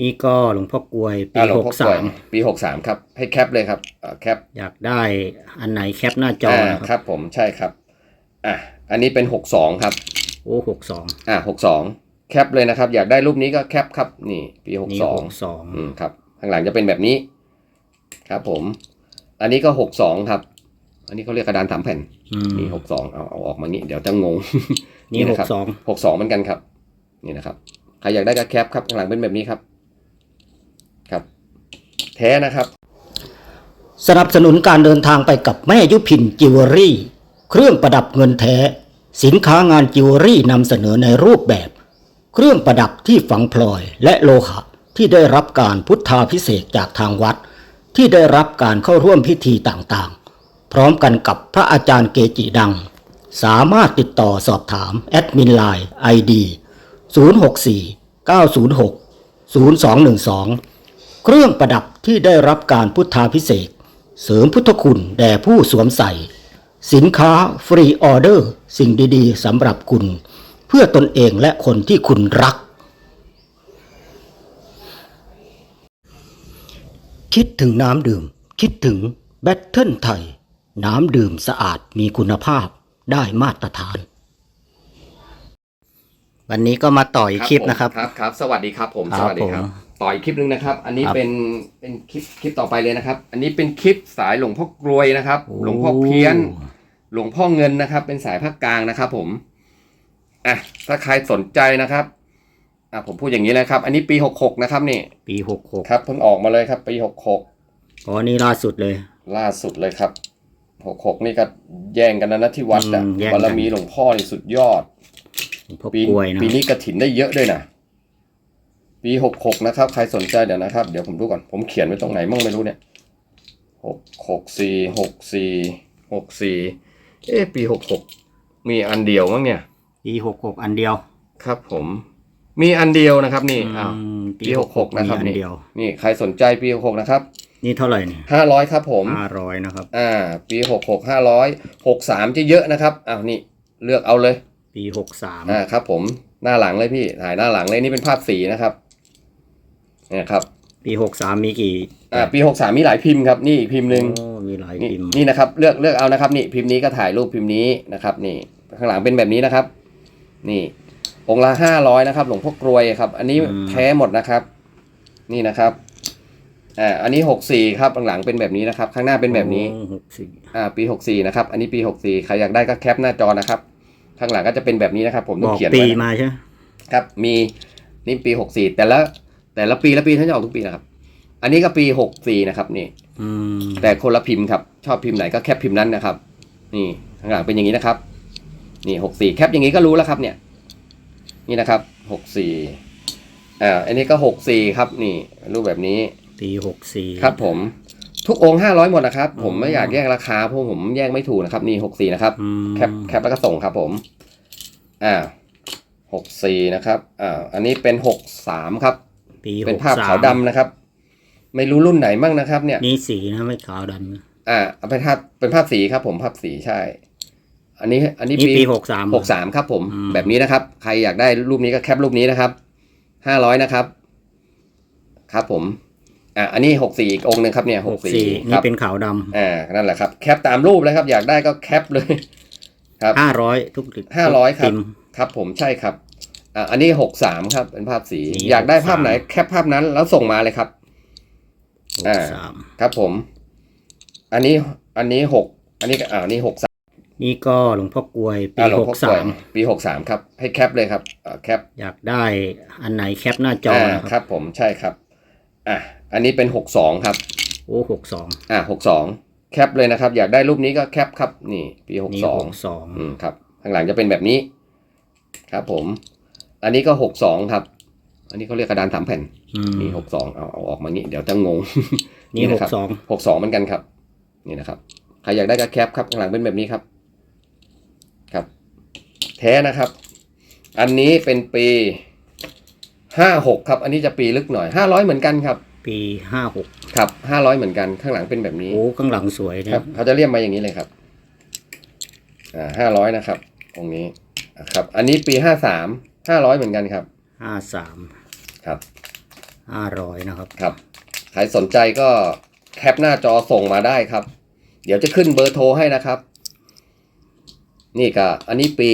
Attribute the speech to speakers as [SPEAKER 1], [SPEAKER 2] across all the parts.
[SPEAKER 1] นี่ก็หลวงพ่อกลวยปี
[SPEAKER 2] อ่าหลว
[SPEAKER 1] ห
[SPEAKER 2] ง
[SPEAKER 1] ก
[SPEAKER 2] พ่อกล
[SPEAKER 1] สา
[SPEAKER 2] วย
[SPEAKER 1] ม
[SPEAKER 2] ปีหกสามครับ ให้แคปเลยครับอ่าแคป
[SPEAKER 1] อยากได้อันไหนแคปหน้าจอ
[SPEAKER 2] อ่า
[SPEAKER 1] นะ
[SPEAKER 2] ค
[SPEAKER 1] ครับ
[SPEAKER 2] รับผมใช่ครับอะอันนี้เป็นหกสองครับ
[SPEAKER 1] โอ้หกสอง
[SPEAKER 2] อ่าหกสองแคปเลยนะครับ อยากได้รูปนี้ก็แคปครับนี่ปีหก
[SPEAKER 1] นี่
[SPEAKER 2] สอง
[SPEAKER 1] หกสอง
[SPEAKER 2] อืมครับข้างหลังจะเป็นแบบนี้ ครับผม อันนี้ก็หกสองครับ อันนี้เขาเรียกกระดานสามแผ่น
[SPEAKER 1] อืม
[SPEAKER 2] นี่หกสองเอาเอาออกมางี้ เดี๋ยวจะงง
[SPEAKER 1] นี่ห
[SPEAKER 2] นะ
[SPEAKER 1] ก
[SPEAKER 2] ครับ
[SPEAKER 1] สอง
[SPEAKER 2] หกสองเหมือนกันครับ นี่นะครับใครอยากได้ก็แคปครับข้างหลังเป็นแบบนี้ครับครับ แท้นะครับ
[SPEAKER 1] สนับสนุนการเดินทางไปกับแม่ยุพินจิวเวลรี่ เครื่องประดับเงินแท้ สินค้างานจิวเวลรี่นำเสนอในรูปแบบ เครื่องประดับที่ฝังพลอยและโลหะที่ได้รับการพุทธาพิเศษจากทางวัด ที่ได้รับการเข้าร่วมพิธีต่างๆ พร้อมกันกับพระอาจารย์เกจิดัง สามารถติดต่อสอบถามแอดมินไลน์ ID 064 906 0212 เครื่องประดับที่ได้รับการพุทธาพิเศษกเสริมพุทธคุณแด่ผู้สวมใส่ สินค้าฟรีออเดอร์ สิ่งดีๆสำหรับคุณ เพื่อตนเองและคนที่คุณรัก คิดถึงน้ำดื่ม คิดถึงแบตเทิลไทย น้ำดื่มสะอาดมีคุณภาพได้มาตรฐาน วันนี้ก็มาต่ออีกคลิปนะครับ
[SPEAKER 2] ครับครับ สวัสดีครับผม
[SPEAKER 1] ครับ
[SPEAKER 2] สวัสดีครับ
[SPEAKER 1] ผม
[SPEAKER 2] ต่ออีกคลิปหนึงนะครับ อันนี้
[SPEAKER 1] ครับ
[SPEAKER 2] เป็นเป็นคลิปคลิปต่อไปเลยนะครับ อันนี้เป็นคลิปสายหลวงพ่อกรวยนะครับ
[SPEAKER 1] โอ้
[SPEAKER 2] หลวงพ่อเพี้ยน หลวงพ่อเงินนะครับ เป็นสายภาคกลางนะครับ ผมอะถ้าใครสนใจนะครับอะผมพูดอย่างนี้เลยครับ อันนี้ปีหกหกนะครับนี่
[SPEAKER 1] ปีหกหก
[SPEAKER 2] ครับเพิ่งออกมาเลยครับ ปีหกหก
[SPEAKER 1] อ๋อนี่ล่าสุดเลย
[SPEAKER 2] ล่าสุดเลยครับหกหกนี่ก็แย่งกันนะนะที่วัดอะ
[SPEAKER 1] อืมแย่งกัน
[SPEAKER 2] บารมีหลวงพ่อนี่สุดยอด
[SPEAKER 1] หลวงพ่อ
[SPEAKER 2] ปี
[SPEAKER 1] กลวยนะ
[SPEAKER 2] ปีนี้กระถินได้เยอะด้วยนะ ปีหกหกนะครับ ใครสนใจเดี๋ยวนะครับ เดี๋ยวผมดูก่อน ผมเขียนไว้ตรงไหนมั่งไม่รู้เนี่ยหกหกสี่หกสี่หกสี่เอ๊ะปีหกหกมีอันเดียวมั้งเนี่ย
[SPEAKER 1] ปีหกหกอันเดียว
[SPEAKER 2] ครับผม มีอันเดียวนะครับ นี่อ้าว
[SPEAKER 1] อืม
[SPEAKER 2] ปีหกหกนะครับ
[SPEAKER 1] มีอัน
[SPEAKER 2] นี่
[SPEAKER 1] เดียว
[SPEAKER 2] นี่ใครสนใจปีหกหกนะครับ
[SPEAKER 1] นี่เท่าไหร่เนี่ย
[SPEAKER 2] ห้าร้อยครับผม
[SPEAKER 1] ห้าร้อยนะครับ
[SPEAKER 2] อ่า ปีหกหกห้าร้อยหกสามจะเยอะนะครับอ้าวนี่เลือกเอาเลย
[SPEAKER 1] ปีหกสาม
[SPEAKER 2] อ่าครับผมหน้าหลังเลยพี่ถ่ายหน้าหลังเลยนี่เป็นภาพสีนะครับเนี่ยครับ
[SPEAKER 1] ปีหกสามมีกี่
[SPEAKER 2] อ่าปีหกสามมีหลายพิมพ์ครับนี่อีกพิมพ์หนึ่ง
[SPEAKER 1] โอ้มีหลาย
[SPEAKER 2] นี่
[SPEAKER 1] พิมพ์
[SPEAKER 2] นี่นะครับเลือกเลือกเอานะครับนี่พิมพ์นี้ก็ถ่ายรูปพิมพ์นี้นะครับนี่ข้างหลังเป็นแบบนี้นะครับ นี่ องค์ละห้าร้อยนะครับ หลวงพ่อกรวยครับ อันนี้แท้หมดนะครับ นี่นะครับอ่าอันนี้หกสี่ครับข้างหลังเป็นแบบนี้นะครับ ข้างหน้าเป็นแบบนี้
[SPEAKER 1] โอ้หกสี่
[SPEAKER 2] อ่าปีหกสี่นะครับ อันนี้ปีหกสี่ใครอยากได้ก็แคปหน้าจอนะครับ ข้างหลังก็จะเป็นแบบนี้นะครับ ผม
[SPEAKER 1] บ
[SPEAKER 2] ต้อง
[SPEAKER 1] อก
[SPEAKER 2] เขียน
[SPEAKER 1] ปี
[SPEAKER 2] ไว้นะ
[SPEAKER 1] มาใช่ไหม
[SPEAKER 2] ครับมีนี่ปีหกสี่แต่ละ แต่ละปีละปีท่านจะออกทุกปีนะครับ อันนี้ก็ปีหกสี่นะครับนี่
[SPEAKER 1] อืม
[SPEAKER 2] แต่คนละพิมพ์ครับ ชอบพิมพ์ไหนก็แคปพิมพ์นั้นนะครับ นี่ข้างหลังเป็นอย่างนี้นะครับ นี่หกสี่แคปอย่างนี้ก็รู้แล้วครับ เนี่ย นี่นะครับหกสี่อ่าอันนี้ก็หกสี่ครับ นี่ รูปแบบนี้
[SPEAKER 1] ปีหกสี่
[SPEAKER 2] ครับ ผมทุกองค์ห้าร้อยหมดนะครับ ผมไม่
[SPEAKER 1] อ๋อ
[SPEAKER 2] อ
[SPEAKER 1] อ
[SPEAKER 2] ยากแยกราคาเพราะผมแยกไม่ถูกนะครับ นี่หกสี่นะครับ
[SPEAKER 1] อืม
[SPEAKER 2] แคปแคปแล้วก็ส่งครับ ผมอ่าหกสี่นะครับอ่าอันนี้เป็นหกสามครับ
[SPEAKER 1] ปีห
[SPEAKER 2] เป็น
[SPEAKER 1] ก
[SPEAKER 2] ภาพ
[SPEAKER 1] สา
[SPEAKER 2] ขาว
[SPEAKER 1] ม
[SPEAKER 2] ดำนะครับ ไม่รู้รุ่นไหนมั่งนะครับ เนี่ย
[SPEAKER 1] นี่สีนะไม่ขาวดำนะ
[SPEAKER 2] อ่าเอาเป็นภาพเป็นภาพสีครับ ผมภาพสีใช่ อันนี้ อันนี้
[SPEAKER 1] นี่ปีหกสาม
[SPEAKER 2] หกสามครับผม
[SPEAKER 1] อืม
[SPEAKER 2] แบบนี้นะครับ ใครอยากได้รูปนี้ก็แคปรูปนี้นะครับห้าร้อยนะครับ ครับ ผมอ่าอันนี้หกสี่อีกองค์หนึ่งครับเนี่ย
[SPEAKER 1] ห
[SPEAKER 2] ห
[SPEAKER 1] ก
[SPEAKER 2] กสี่
[SPEAKER 1] สี่
[SPEAKER 2] ค
[SPEAKER 1] นี่
[SPEAKER 2] รับ
[SPEAKER 1] เป็นขาวดำ
[SPEAKER 2] อ่านั่นแหละครับ แคปตามรูปเลยครับ อยากได้ก็แคปเลย ครับ
[SPEAKER 1] ห้าร้อยทุก
[SPEAKER 2] ห้าร้อยครับ
[SPEAKER 1] พิมพ์
[SPEAKER 2] ครับ ผมใช่ครับ อ่าอันนี้หกสามครับ เป็นภาพสี
[SPEAKER 1] นี่
[SPEAKER 2] อยากได้ภาพ
[SPEAKER 1] 63
[SPEAKER 2] ไหนแคปภาพนั้นแล้วส่งมาเลยครับ
[SPEAKER 1] หก
[SPEAKER 2] อ่า
[SPEAKER 1] สาม
[SPEAKER 2] ครับผม อันนี้อันนี้หกอันนี้ก็อ่านี่หกสาม
[SPEAKER 1] นี่ก็หลวงพ่อกลวยปี
[SPEAKER 2] อ่าหลว
[SPEAKER 1] ห
[SPEAKER 2] ง
[SPEAKER 1] ก
[SPEAKER 2] พ่อก
[SPEAKER 1] สา
[SPEAKER 2] ล้วย
[SPEAKER 1] ม
[SPEAKER 2] ปีหกสามครับ ให้แคปเลยครับอ่าแคป
[SPEAKER 1] อยากได้อันไหนแคปหน้าจอ
[SPEAKER 2] อ่า
[SPEAKER 1] นะ
[SPEAKER 2] ค
[SPEAKER 1] ครับ
[SPEAKER 2] รับผมใช่ครับ อะอันนี้เป็นหกสองครับ
[SPEAKER 1] โอ้หกสอง
[SPEAKER 2] อ่าหกสองแคปเลยนะครับ อยากได้รูปนี้ก็แคปครับ นี่ ปีหก
[SPEAKER 1] นี่
[SPEAKER 2] สอ
[SPEAKER 1] ห
[SPEAKER 2] ง
[SPEAKER 1] กสอง
[SPEAKER 2] อืมครับ ข้างหลังจะเป็นแบบนี้ ครับผม อันนี้ก็หกสองครับ อันนี้เขาเรียกกระดานสามแผ่น
[SPEAKER 1] อืม
[SPEAKER 2] นี่หกสองเอาเอาออกมางี้ เดี๋ยวจะงง
[SPEAKER 1] นี่ห
[SPEAKER 2] นะ
[SPEAKER 1] ก
[SPEAKER 2] ครับ
[SPEAKER 1] สอง
[SPEAKER 2] หกสองเหมือนกันครับ นี่นะครับ ใครอยากได้ก็แคปครับข้างหลังเป็นแบบนี้ครับ ครับ แท้นะครับ อันนี้เป็นปีห้าหกครับ อันนี้จะปีลึกหน่อยห้าร้อยเหมือนกันครับ
[SPEAKER 1] ปีห้าหก
[SPEAKER 2] ครับห้าร้อยเหมือนกันข้างหลังเป็นแบบนี้
[SPEAKER 1] โอ้ข้างหลังสวย
[SPEAKER 2] ค
[SPEAKER 1] นะ
[SPEAKER 2] รับเขาจะเรียกมาอย่างนี้เลยครับอ่าห้าร้อยนะครับ ตรงนี้นะครับ อันนี้ปีห้าสาม ห้าร้อยเหมือนกันครับ
[SPEAKER 1] ห้าสาม
[SPEAKER 2] ครับ
[SPEAKER 1] ห้าร้อยนะครับ
[SPEAKER 2] ครับใครสนใจก็แคปหน้าจอส่งมาได้ครับ เดี๋ยวจะขึ้นเบอร์โทรให้นะครับ นี่ก็อันนี้ปี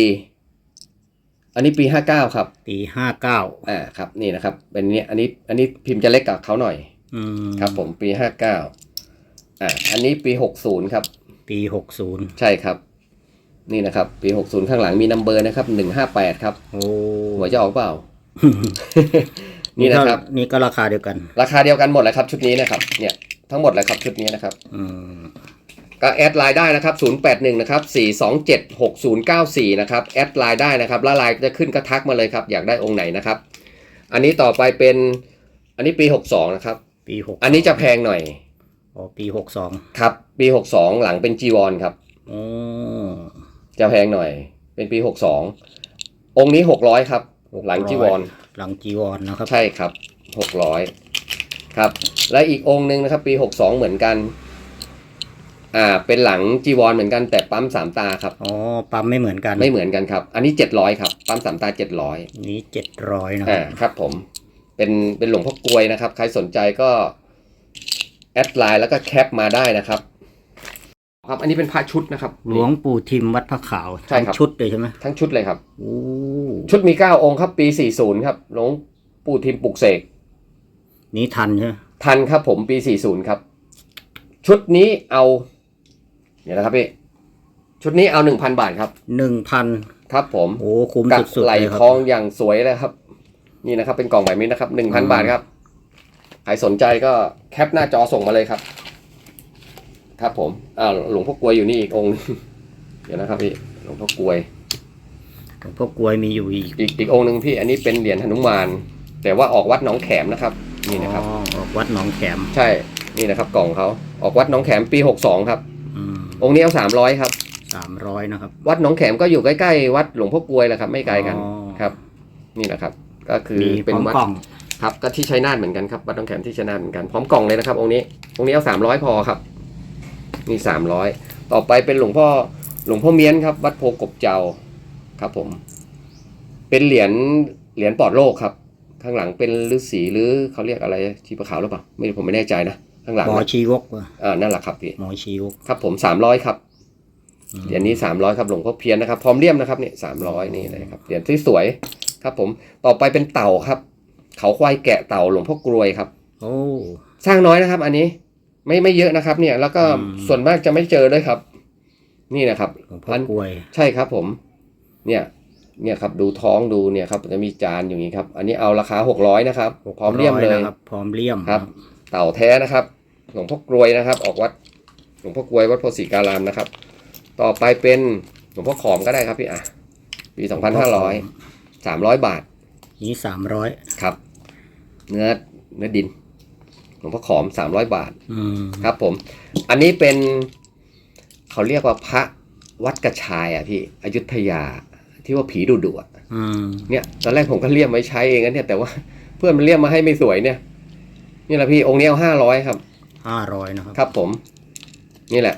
[SPEAKER 2] อันนี้ปีห้าเก้าครับ
[SPEAKER 1] ปีห้าเก้า
[SPEAKER 2] อ่าครับ นี่นะครับ เป็นเนี้ยอันนี้ อันนี้พิมพ์จะเล็กกับเขาหน่อย
[SPEAKER 1] อืม
[SPEAKER 2] ครับ ผมปีห้าเก้าอ่าอันนี้ปีหกศูนย์ครับ
[SPEAKER 1] ปีหกศูนย์
[SPEAKER 2] ใช่ครับ นี่นะครับ ปีหกศูนย์ข้างหลังมีนัมเบอร์นะครับหนึ่งห้าแปดครับ
[SPEAKER 1] โอ้
[SPEAKER 2] หัวจะออกเปล่า นี่นะครับ
[SPEAKER 1] ก็นี่ก็ราคาเดียวกัน
[SPEAKER 2] ราคาเดียวกันหมดเลยครับ ชุดนี้นะครับ เนี่ยทั้งหมดเลยครับชุดนี้นะครับ
[SPEAKER 1] อืม
[SPEAKER 2] ก็แอดไลน์ได้นะครับ 081 นะครับ 427 6094 นะครับแอดไลน์ได้นะครับแล้วไลน์จะขึ้นก็ทักมาเลยครับ อยากได้องค์ไหนนะครับ อันนี้ต่อไปเป็น อันนี้ปี 62 นะครับ
[SPEAKER 1] ปีหก
[SPEAKER 2] อันนี้จะแพงหน่อย
[SPEAKER 1] อ๋อปีหกสอง
[SPEAKER 2] ครับ ปี 62 หลังเป็นจีวรครับ
[SPEAKER 1] โอ้
[SPEAKER 2] จะแพงหน่อย เป็นปี62องค์นี้600ครับ หลังจีวร
[SPEAKER 1] หลังจีวรนะครับ
[SPEAKER 2] ใช่ครับ600ครับ และอีกองค์หนึ่งนะครับ ปี62เหมือนกัน อ่า เป็นหลังจีวรเหมือนกันแต่ปั๊มสามตาครับ
[SPEAKER 1] อ๋อปั๊มไม่เหมือนกัน
[SPEAKER 2] ไม่เหมือนกันครับ อันนี้เจ็ดร้อยครับปั๊มสามตาเจ็ดร้อย
[SPEAKER 1] นี้เจ็ดร้อยนะค
[SPEAKER 2] อ่า
[SPEAKER 1] รับ
[SPEAKER 2] ครับผมเป็นเป็นหลวงพ่อกลวยนะครับ ใครสนใจก็แอดไลน์แล้วก็แคปมาได้นะครับ ครับ อันนี้เป็นพระชุดนะครับ
[SPEAKER 1] หลวงปู่ทิมวัดพระขาว
[SPEAKER 2] ใช่ครับ
[SPEAKER 1] ทั้งชุดเลยใช่ไหม
[SPEAKER 2] ทั้งชุดเลยครับ
[SPEAKER 1] โอ้
[SPEAKER 2] ชุดมีเก้าองค์ครับ ปีสี่ศูนย์ครับ หลวงปู่ทิมปลุกเสก
[SPEAKER 1] นี้ทันใช่ไหม
[SPEAKER 2] ทันครับผมปีสี่ศูนย์ครับ ชุดนี้เอา เดี๋ยวนะครับพี่ ชุดนี้เอาหนึ่งพันบาทครับ
[SPEAKER 1] หนึ่งพัน
[SPEAKER 2] ครับผม
[SPEAKER 1] โอ้คุ้ม
[SPEAKER 2] กับ
[SPEAKER 1] สุดๆ
[SPEAKER 2] ไหล
[SPEAKER 1] เลยครั
[SPEAKER 2] ทองอย่างสวยเลยครับ นี่นะครับ เป็นกล่องใบมิตรนะครับหนึ่งพัน
[SPEAKER 1] อืม
[SPEAKER 2] บาทครับ ใครสนใจก็แคปหน้าจอส่งมาเลยครับ ครับผมอ้าวหลวงพ่อกลวยอยู่นี่อีกองค์หนึ่งเดี๋ยวนะครับพี่หลวงพ่อกลวย
[SPEAKER 1] หลวงพ่อกลวยมีอยู่อีก
[SPEAKER 2] อีกอีกองค์หนึ่งพี่อันนี้เป็นเหรียญหนุมาน แต่ว่าออกวัดหนองแขมนะครับ นี่นะครับ
[SPEAKER 1] อ๋อออกวัดหนองแขม
[SPEAKER 2] ใช่นี่นะครับ กล่องเขาออกวัดหนองแขมปีหกสองครับ
[SPEAKER 1] อืม
[SPEAKER 2] องค์นี้เอาสามร้อยครับ
[SPEAKER 1] สามร้อยนะครับ
[SPEAKER 2] วัดหนองแขมก็อยู่ใกล้ๆวัดหลวงพ่อกลวยแหละครับ ไม่ไกลกัน
[SPEAKER 1] อ๋อ
[SPEAKER 2] ครับ นี่นะครับ ก็คือ
[SPEAKER 1] มีพ
[SPEAKER 2] เป็น
[SPEAKER 1] ร้อม
[SPEAKER 2] วัด
[SPEAKER 1] กล่อง
[SPEAKER 2] ครับก็ที่ชัยนาทเหมือนกันครับวัดหนองแขมที่ชัยนาทเหมือนกันพร้อมกล่องเลยนะครับ องค์นี้องค์นี้เอาสามร้อยพอครับ นี่สามร้อยต่อไปเป็นหลวงพ่อหลวงพ่อเมียนครับ วัดโพกบเจ้าครับผม เป็นเหรียญเหรียญปลอดโลกครับ ข้างหลังเป็นฤาษีหรือเขาเรียกอะไรชีพขาวหรือเปล่าไม่ผมไม่แน่ใจนะข้างหลัง
[SPEAKER 1] หมอ
[SPEAKER 2] นะ
[SPEAKER 1] ชีวกว่ะ
[SPEAKER 2] อ่านั่นแหละครับพี่
[SPEAKER 1] หมอชีวก
[SPEAKER 2] ครับผมสามร้อยครับ
[SPEAKER 1] อืม
[SPEAKER 2] เหรียญนี้สามร้อยครับหลวงพ่อเพียนนะครับพร้อมเลี่ยมนะครับเนี่ยสามร้อยนี่เลยครับเหรียญที่สวยครับผมต่อไปเป็นเต่าครับ เขาควายแกะเต่าหลวงพ่อกรวยครับ
[SPEAKER 1] โอ้
[SPEAKER 2] สร้างน้อยนะครับ อันนี้ ไม่ไม่เยอะนะครับ เนี่ย แล้วก็
[SPEAKER 1] อืม
[SPEAKER 2] ส่วนมากจะไม่เจอด้วยครับ นี่นะครับ
[SPEAKER 1] หลวงพ่อกลวย
[SPEAKER 2] ใช่ครับผม เนี่ย เนี่ยครับ ดูท้องดูเนี่ยครับ จะมีจานอย่างนี้ครับ อันนี้เอาราคาหกร้อยนะครับ พร้อมเลี่ยมเลย
[SPEAKER 1] นะครับ พร้อมเลี่ยม
[SPEAKER 2] ครับ เต่าแท้นะครับหลวงพ่อกรวยนะครับ ออกวัดหลวงพ่อกรวยวัดโพธิ์ศรีการามนะครับ ต่อไปเป็นหลวงพ่อขอมก็ได้ครับพี่อะปีสองพันห้าร้อยสามร้อยบาท
[SPEAKER 1] นี้สามร้อย
[SPEAKER 2] ครับ เนื้อเนื้อดิน หลวงพ่อขอมสามร้อยบาท
[SPEAKER 1] อืม
[SPEAKER 2] ครับ ผม อันนี้เป็นเขาเรียกว่าพระวัดกระชายอะพี่อยุธยาที่ว่าผีดุดุอะ
[SPEAKER 1] อืม
[SPEAKER 2] เนี่ยตอนแรกผมก็เลี่ยมไว้ใช้เองนะเนี่ยแต่ว่าเพื่อนมันเลี่ยมมาให้ไม่สวยเนี่ย นี่แหละพี่องค์นี้เอาห้าร้อยครับ
[SPEAKER 1] ห้าร้อยนะครับ
[SPEAKER 2] ครับ ผม นี่แหละ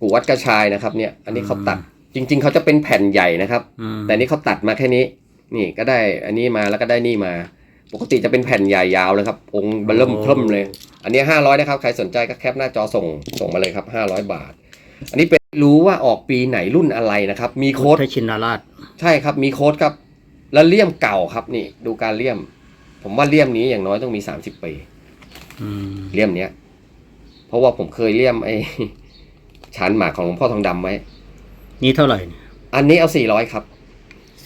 [SPEAKER 2] กูวัดกระชายนะครับ เนี่ย อันนี้เขา
[SPEAKER 1] อืม
[SPEAKER 2] ตัด จริง ๆเขาจะเป็นแผ่นใหญ่นะครับ
[SPEAKER 1] อืม
[SPEAKER 2] แต่นี่เขาตัดมาแค่นี้ นี่ก็ได้ อันนี้มาแล้วก็ได้นี่มา ปกติจะเป็นแผ่นใหญ่ยาวเลยครับองค์เบลเริ่มเพิ่มเลย อันนี้ห้าร้อยนะครับ ใครสนใจก็แคปหน้าจอส่งส่งมาเลยครับห้าร้อยบาท อันนี้เป็นรู้ว่าออกปีไหนรุ่นอะไรนะครับ มีโค้ด
[SPEAKER 1] พุทธชินราช
[SPEAKER 2] ใช่ครับมีโค้ดครับ แล้วเลี่ยมเก่าครับนี่ ดูการเลี่ยม ผมว่าเลี่ยมนี้อย่างน้อยต้องมีสามสิบปี
[SPEAKER 1] อืม
[SPEAKER 2] เลี่ยมเนี้ย เพราะว่าผมเคยเลี่ยมไอ้ชั้นหมากของหลวงพ่อทองดำไว้
[SPEAKER 1] นี่เท่าไหร่
[SPEAKER 2] อันนี้เอาสี่ร้อยครับ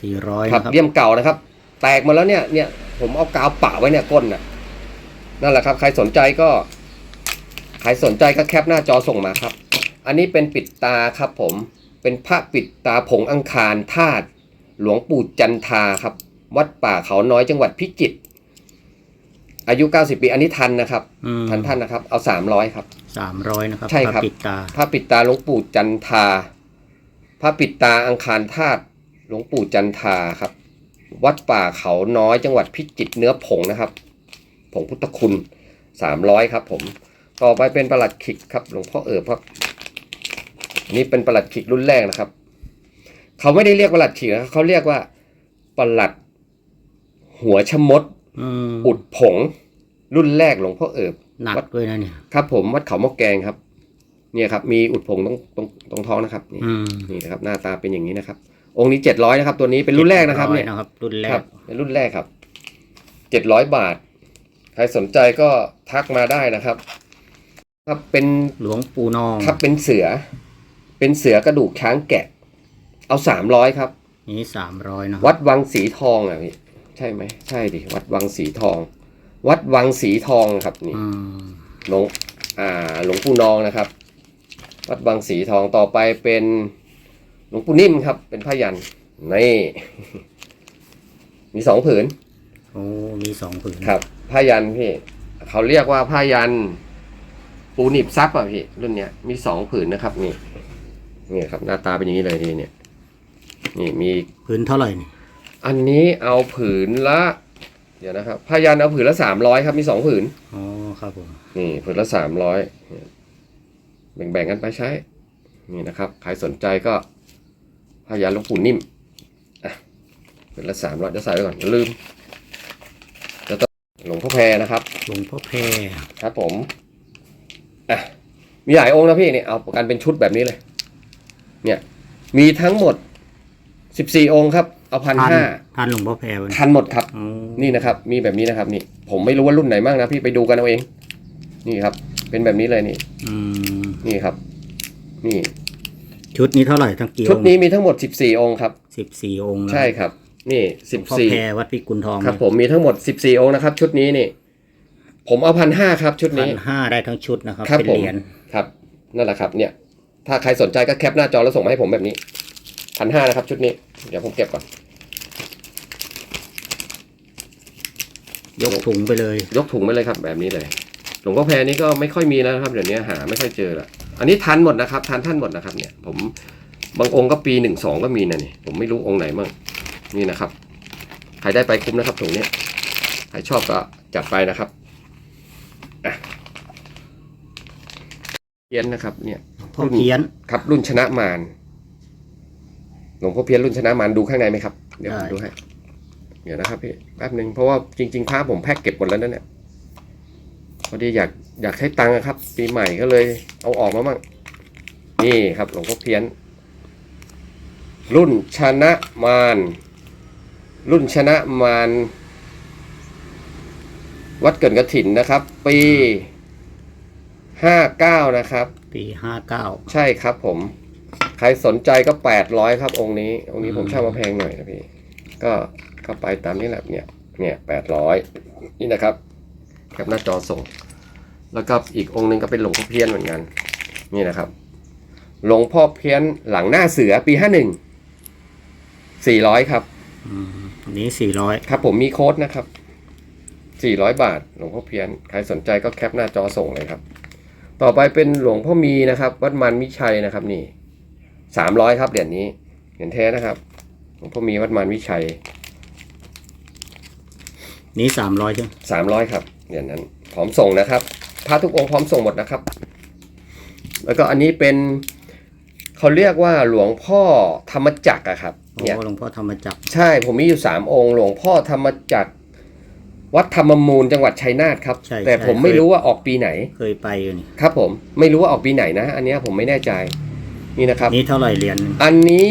[SPEAKER 1] สี่ร้อย
[SPEAKER 2] ครับ
[SPEAKER 1] นะครับ
[SPEAKER 2] เลี่ยมเก่านะครับ แตกหมาแล้วเนี่ยเนี่ยผมเอากาวปะไว้เนี่ยก้นน่ะนั่นแหละครับ ใครสนใจก็ ใครสนใจก็แคปหน้าจอส่งมาครับ อันนี้เป็นปิดตาครับผมเป็นพระปิดตาผงอังคารธาตุหลวงปู่จันทาครับ วัดป่าเขาน้อยจังหวัดพิจิตรอายุ 90 ปี อันนี้ทันนะครับ
[SPEAKER 1] อืม
[SPEAKER 2] ทันท่านนะครับ เอา 300 ครับ
[SPEAKER 1] สามร้อยนะครับ
[SPEAKER 2] ใช่ครับ
[SPEAKER 1] พะปิดตา
[SPEAKER 2] พระปิดตาหลวงปู่จันทา พระปิดตาอังคารธาตุหลวงปู่จันทาครับ วัดป่าเขาน้อยจังหวัดพิจิตรเนื้อผงนะครับ ผงพุทธคุณสามร้อยครับ ผม ต่อไปเป็นประหลัดขิกครับ หลวงพ่อเอิบครับอันนี้เป็นประหลัดขิกรุ่นแรกนะครับ เขาไม่ได้เรียกประหลัดขิกนะครับเขาเรียกว่าประหลัด หัวชะมด
[SPEAKER 1] อืม
[SPEAKER 2] อุดผง รุ่นแรกหลวงพ่อเอิบ
[SPEAKER 1] หนัก
[SPEAKER 2] วัด
[SPEAKER 1] ด้วยนะเนี่ย
[SPEAKER 2] ครับ ผมวัดเขาหมอกแกงครับ เนี่ยครับ มีอุดผงตรงตรงตรงท้องนะครับนี่
[SPEAKER 1] อืม
[SPEAKER 2] นี่นะครับ หน้าตาเป็นอย่างนี้นะครับ องค์นี้เจ็ดร้อยนะครับ ตัวนี้เป็นรุ่นแรกนะครับเนี่ย
[SPEAKER 1] นะครับ รุ่นแร
[SPEAKER 2] ครั
[SPEAKER 1] ก
[SPEAKER 2] บเป็นรุ่นแรกครับเจ็ดร้อยบาท ใครสนใจก็ทักมาได้นะครับ ครับเป็น
[SPEAKER 1] หลวงปู่นอง
[SPEAKER 2] ครับเป็นเสือ เป็นเสือกระดูกช้างแกะ เอาสามร้อยครับ
[SPEAKER 1] นี่สามร้อยนะ
[SPEAKER 2] วัดวังสีทองอะพี่ใช่ไหมใช่ดิวัดวังสีทอง วัดวังสีทองครับนี่
[SPEAKER 1] อืม
[SPEAKER 2] หลวงอ่าหลวงปู่นองนะครับ วัดวังสีทองต่อไปเป็น หลวงปู่นิ่มครับ เป็นพระยันนี่มีสองผืน
[SPEAKER 1] โอ้มีสองผืน
[SPEAKER 2] ครับผ้ายันพี่เขาเรียกว่าผ้ายัน ปูหนีบซับอะพี่รุ่นเนี้ยมีสองผืนนะครับ นี่นี่ครับ หน้าตาเป็นอย่างนี้เลยนี่เนี่ยนี่มี
[SPEAKER 1] ผืนเท่าไหร่นี่
[SPEAKER 2] อันนี้เอาผืนละ เดี๋ยวนะครับผ้ายันเอาผืนละสามร้อยครับมีสองผืน
[SPEAKER 1] อ๋อครับผม
[SPEAKER 2] นี่ผืนละสามร้อยแบ่งๆกันไปใช้ นี่นะครับ ใครสนใจก็ ผ้ายันหลวงปู่นิ่ม อะผืนละสามร้อยเดี๋ยวใส่ไว้ก่อนอย่าลืมแล้วก็หลวงพ่อแพรนะครับ
[SPEAKER 1] หลวงพ่อแพร
[SPEAKER 2] ครับผม อะ มีหลายองค์นะพี่เนี่ยเอาประกันเป็นชุดแบบนี้เลย เนี่ย มีทั้งหมดสิบสี่องค์ครับ เอาพัน
[SPEAKER 1] ทัน
[SPEAKER 2] ห้า
[SPEAKER 1] ทันหลวงพ่อแพรวัน
[SPEAKER 2] ทันหมดครับ
[SPEAKER 1] อ๋อ
[SPEAKER 2] นี่นะครับ มีแบบนี้นะครับ นี่ ผมไม่รู้ว่ารุ่นไหนบ้างนะพี่ไปดูกันเอาเอง นี่ครับ เป็นแบบนี้เลยนี่
[SPEAKER 1] อืม
[SPEAKER 2] นี่ครับ นี่
[SPEAKER 1] ชุดนี้เท่าไหร่ทั้งกี่
[SPEAKER 2] ชุดนี้มีทั้งหมดสิบสี่องค์ครับ
[SPEAKER 1] สิบสี่องค์นะ
[SPEAKER 2] ใช่ครับ นี่
[SPEAKER 1] หล
[SPEAKER 2] สิ
[SPEAKER 1] ว
[SPEAKER 2] บ
[SPEAKER 1] งพ่อ
[SPEAKER 2] สี่
[SPEAKER 1] แพรวัดพิกุลทอง
[SPEAKER 2] ครับ ผมมีทั้งหมดสิบสี่องค์นะครับ ชุดนี้นี่ ผมเอาพันห้าครับ ชุด
[SPEAKER 1] พั
[SPEAKER 2] นี้
[SPEAKER 1] นห้าได้ทั้งชุดนะครับ
[SPEAKER 2] ครับ
[SPEAKER 1] เป็น
[SPEAKER 2] ผม
[SPEAKER 1] เหรียญ
[SPEAKER 2] ครับ นั่นแหละครับเนี่ย ถ้าใครสนใจก็แคปหน้าจอแล้วส่งมาให้ผมแบบนี้พันห้านะครับ ชุดนี้ เดี๋ยวผมเก็บก่อน
[SPEAKER 1] ยกถุงไปเลย
[SPEAKER 2] ยกถุงไปเลยครับแบบนี้เลย หลวงพ่อแพรนี่ก็ไม่ค่อยมีแล้วนะครับเดี๋ยวนี้หาไม่ค่อยเจอละอันนี้ทันหมดนะครับทันท่านหมดนะครับ เนี่ย ผมบางองค์ก็ปีหนึ่งสองก็มีนะนี่ผมไม่รู้องค์ไหนมั่งนี่นะครับใครได้ไปคุ้มนะครับถุงเนี้ยใครชอบก็จัดไปนะครับอะเพี้ยนนะครับ เนี่ย
[SPEAKER 1] พ่อเพี้ยน
[SPEAKER 2] ครับรุ่นชนะมารหลวงพ่อเพี้ยนรุ่นชนะมารดูข้างในไหมครับ เดี๋ยวผม
[SPEAKER 1] ได้
[SPEAKER 2] ดูให้เดี๋ยวนะครับพี่แป๊บหนึ่งเพราะว่าจริงๆพระผมแพ็กเก็บหมดแล้วนั่นเนี่ย พอดีอยากอยากใช้ตังค์อะครับ ปีใหม่ก็เลย เอาออกมาบ้างนี่ครับหลวงพ่อเพี้ยน รุ่นชนะมารรุ่นชนะมารวัดเกิดกระถินนะครับ ปีห้าเก้านะครับ
[SPEAKER 1] ปีห้าเก้า
[SPEAKER 2] ใช่ครับผม ใครสนใจก็แปดร้อยครับองค์นี้ องค์นี้ผม
[SPEAKER 1] อืม
[SPEAKER 2] เช่ามาแพงหน่อยนะพี่ ก็ก็ไปตามนี้แหละเนี่ย เนี่ยแปดร้อยนี่นะครับ แคปหน้าจอส่ง แล้วก็อีกองค์หนึ่งก็เป็นหลวงพ่อเพี้ยนเหมือนกัน นี่นะครับ หลวงพ่อเพี้ยนหลังหน้าเสือปีห้าหนึ่งสี่ร้อยครับ
[SPEAKER 1] อืมอันนี้สี่ร้อย
[SPEAKER 2] ครับผมมีโค้ดนะครับ400บาท หลวงพ่อเพียน ใครสนใจก็แคปหน้าจอส่งเลยครับ ต่อไปเป็นหลวงพ่อมีนะครับ วัดมันมิชัยนะครับ นี่300ครับเหรียญนี้เหรียญแท้นะครับหลวงพ่อมีวัดมันวิชัย
[SPEAKER 1] นี้สามร้อยใช่ไหม
[SPEAKER 2] 300ครับ เหรียญนั้นพร้อมส่งนะครับพระทุกองค์พร้อมส่งหมดนะครับ แล้วก็อันนี้เป็นเขาเรียกว่าหลวงพ่อธรรมจักรอะครับ
[SPEAKER 1] โอ้
[SPEAKER 2] เนี่ย
[SPEAKER 1] หลวงพ่อธรรมจักร
[SPEAKER 2] ใช่ผมมีอยู่สามองค์ หลวงพ่อธรรมจักรวัดธรรมมูลจังหวัดชัยนาทครับ
[SPEAKER 1] ใช่
[SPEAKER 2] แต่
[SPEAKER 1] ใช่
[SPEAKER 2] ผมไม่รู้ว่าออกปีไหน
[SPEAKER 1] เคยไปอยู่นี่
[SPEAKER 2] ครับ ผมไม่รู้ว่าออกปีไหนนะ อันเนี้ยผมไม่แน่ใจนี่นะครับ
[SPEAKER 1] นี่เท่าไหร่เหรียญหนึ่ง
[SPEAKER 2] อันนี้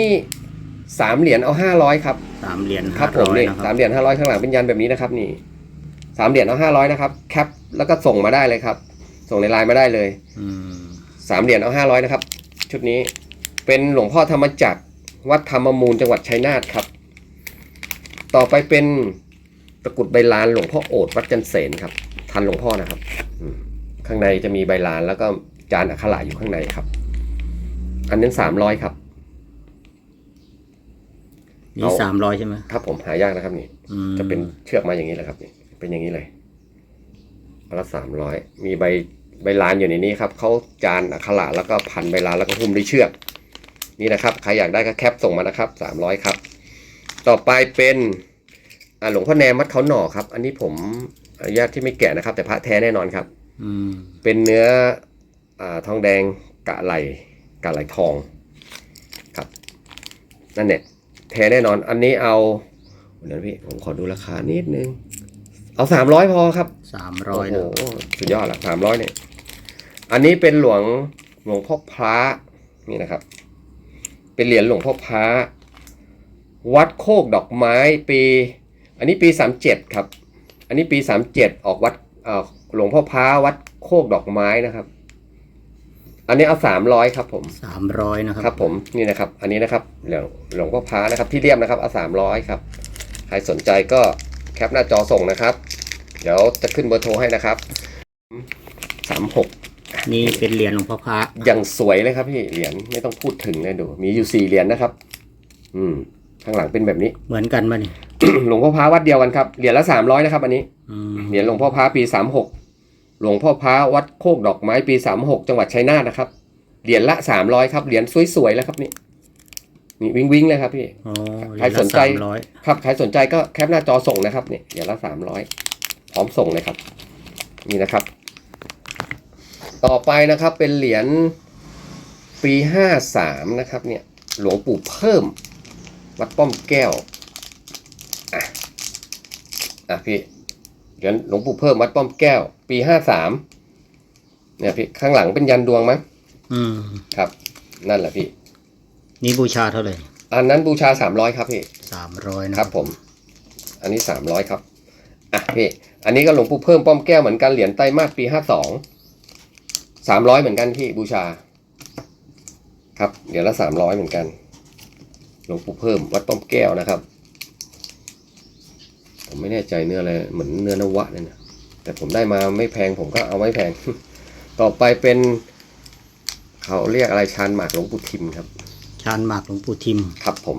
[SPEAKER 2] สามเหรียญเอาห้าร้อยครับ
[SPEAKER 1] สามเหรียญ
[SPEAKER 2] ครั
[SPEAKER 1] ห้า
[SPEAKER 2] บผม
[SPEAKER 1] ร้อย
[SPEAKER 2] นี่
[SPEAKER 1] นะค
[SPEAKER 2] สา
[SPEAKER 1] รับ
[SPEAKER 2] มเหรียญห้าร้อยข้างหลังเป็นยันแบบนี้นะครับนี่ สามเหรียญเอาห้าร้อยนะครับแคปแล้วก็ส่งมาได้เลยครับ ส่งในไลน์มาได้เลย
[SPEAKER 1] อืม
[SPEAKER 2] สามเหรียญเอาห้าร้อยนะครับ ชุดนี้เป็นหลวงพ่อธรรมจักรวัดธรรมมูลจังหวัดชัยนาทครับ ต่อไปเป็นตะกรุดใบลานหลวงพ่อโอดวัดจันเสนครับ ทันหลวงพ่อนะครับอืมข้างในจะมีใบลานแล้วก็จานอักขระอยู่ข้างในครับ อันนั้นสามร้อยครับ
[SPEAKER 1] นี่
[SPEAKER 2] เอา
[SPEAKER 1] สามร้อยใช่ไหม
[SPEAKER 2] ครับผมหายากนะครับนี่
[SPEAKER 1] อืม
[SPEAKER 2] จะเป็นเชือกมาอย่างนี้แหละครับนี่ เป็นอย่างนี้เลยอนละสามร้อยมีใบใบลานอยู่ในนี้ครับเขาจานอักขระแล้วก็พันใบลานแล้วก็หุ้มด้วยเชือกนี่นะครับใครอยากได้ก็แคปส่งมานะครับสามร้อยครับ ต่อไปเป็นอ่าหลวงพ่อแนมวัดเขาหน่อครับ อันนี้ผมอนุญาตที่ไม่แกะนะครับ แต่พระแท้แน่นอนครับ
[SPEAKER 1] อืม
[SPEAKER 2] เป็นเนื้ออาทองแดงกะไหลกะไหลทองครับนั่นเนี่ยแท้แน่นอน อันนี้เอาเดี๋ยวนะพี่ผมขอดูราคานิดนึง เอาสามร้อยพอครับ
[SPEAKER 1] สามร้อย
[SPEAKER 2] โอ้
[SPEAKER 1] นะ
[SPEAKER 2] โหสุดยอดละสามร้อยเนี่ย อันนี้เป็นหลวงหลวงพ่อพระนี่นะครับ เป็นเหรียญหลวงพ่อพระวัดโคกดอกไม้ปี อันนี้ปีสามเจ็ดครับ อันนี้ปีสามเจ็ดออกวัดเอ่อหลวงพ่อพระวัดโคกดอกไม้นะครับ อันนี้เอาสามร้อยครับ ผม
[SPEAKER 1] สามร้อยนะค
[SPEAKER 2] ค
[SPEAKER 1] รั
[SPEAKER 2] รับ ผมนี่นะครับ อันนี้นะครับหลวงหลวงพ่อพระนะครับ ที่เรียมนะครับเอาสามร้อยครับ ใครสนใจก็ แคปหน้าจอส่งนะครับ เดี๋ยวจะขึ้นเบอร์โทรให้นะครับสามหก
[SPEAKER 1] นี่เป็นเหรียญหลวงพ่อพระ
[SPEAKER 2] ยังสวยเลยครับพี่เหรียญไม่ต้องพูดถึงเลยดู มีอยู่สี่เหรียญนะครับ อืมข้างหลังเป็นแบบนี้
[SPEAKER 1] เหมือนกันมานี่
[SPEAKER 2] หลวงพ่อพระวัดเดียวกันครับเหรียญละสามร้อยนะครับ อันนี้
[SPEAKER 1] อืม
[SPEAKER 2] เหรียญหลวงพ่อพระปีสามหกหลวงพ่อพระวัดโคกดอกไม้ปีสามหกจังหวัดชัยนาทนะครับเหรียญละสามร้อยครับเหรียญสวยๆแล้วครับนี่ นี่วิงวิงเลยครับพี่
[SPEAKER 1] อ๋อเห
[SPEAKER 2] ใคร
[SPEAKER 1] รียญ
[SPEAKER 2] ส
[SPEAKER 1] ละ
[SPEAKER 2] นใจ
[SPEAKER 1] สามร้อย
[SPEAKER 2] ครับใครสนใจก็แคปหน้าจอส่งนะครับเนี่ยเหรียญละสามร้อยพร้อมส่งเลยครับ นี่นะครับ ต่อไปนะครับเป็นเหรียญปีห้าสามนะครับเนี่ยหลวงปู่เพิ่ม วัดป้อมแก้วอะอะพี่เหรียญหลวงปู่เพิ่มวัดป้อมแก้ว ปีห้าสามเนี่ยพี่ข้างหลังเป็นยันดวงไหม
[SPEAKER 1] อืม
[SPEAKER 2] ครับ นั่นแหละพี่
[SPEAKER 1] นี่บูชาเท่าไหร่
[SPEAKER 2] อันนั้นบูชาสามร้อยครับพี่
[SPEAKER 1] สามร้อยนะครับ
[SPEAKER 2] ผม อันนี้สามร้อยครับ อะพี่ อันนี้ก็หลวงปู่เพิ่มป้อมแก้วเหมือนกันเหรียญไตรมาสปีห้าสอง สามร้อยเหมือนกันพี่บูชา ครับเหรียญละสามร้อยเหมือนกัน หลวงปู่เพิ่มวัดป้อมแก้วนะครับ ผมไม่แน่ใจเนื้ออะไรเหมือนเนื้อนวะเลยนะ แต่ผมได้มาไม่แพงผมก็เอาไม่แพง ต่อไปเป็น เขาเรียกอะไรชานหมากหลวงปู่ทิมครับ
[SPEAKER 1] ชานหมากหลวงปู่ทิม
[SPEAKER 2] ครับผม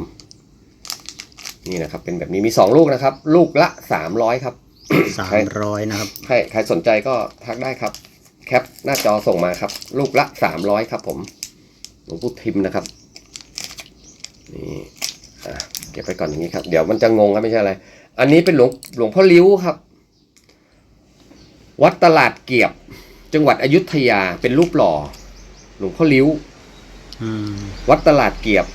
[SPEAKER 2] นี่นะครับ เป็นแบบนี้มีสองลูกนะครับ ลูกละสามร้อยครับ
[SPEAKER 1] สา
[SPEAKER 2] ใคร
[SPEAKER 1] มร้อยนะครับ
[SPEAKER 2] ใครใครสนใจก็ทักได้ครับ แคปหน้าจอส่งมาครับ ลูกละสามร้อยครับ ผมหลวงปู่ทิมนะครับ นี่อะเก็บไปก่อนอย่างนี้ครับ เดี๋ยวมันจะงงครับไม่ใช่อะไร อันนี้เป็นหลวงหลวงพ่อลิ้วครับ วัดตลาดเกียบ จังหวัดอยุธยาเป็นรูปหล่อ หลวงพ่อลิ้ว
[SPEAKER 1] อืม
[SPEAKER 2] วัดตลาดเกียบ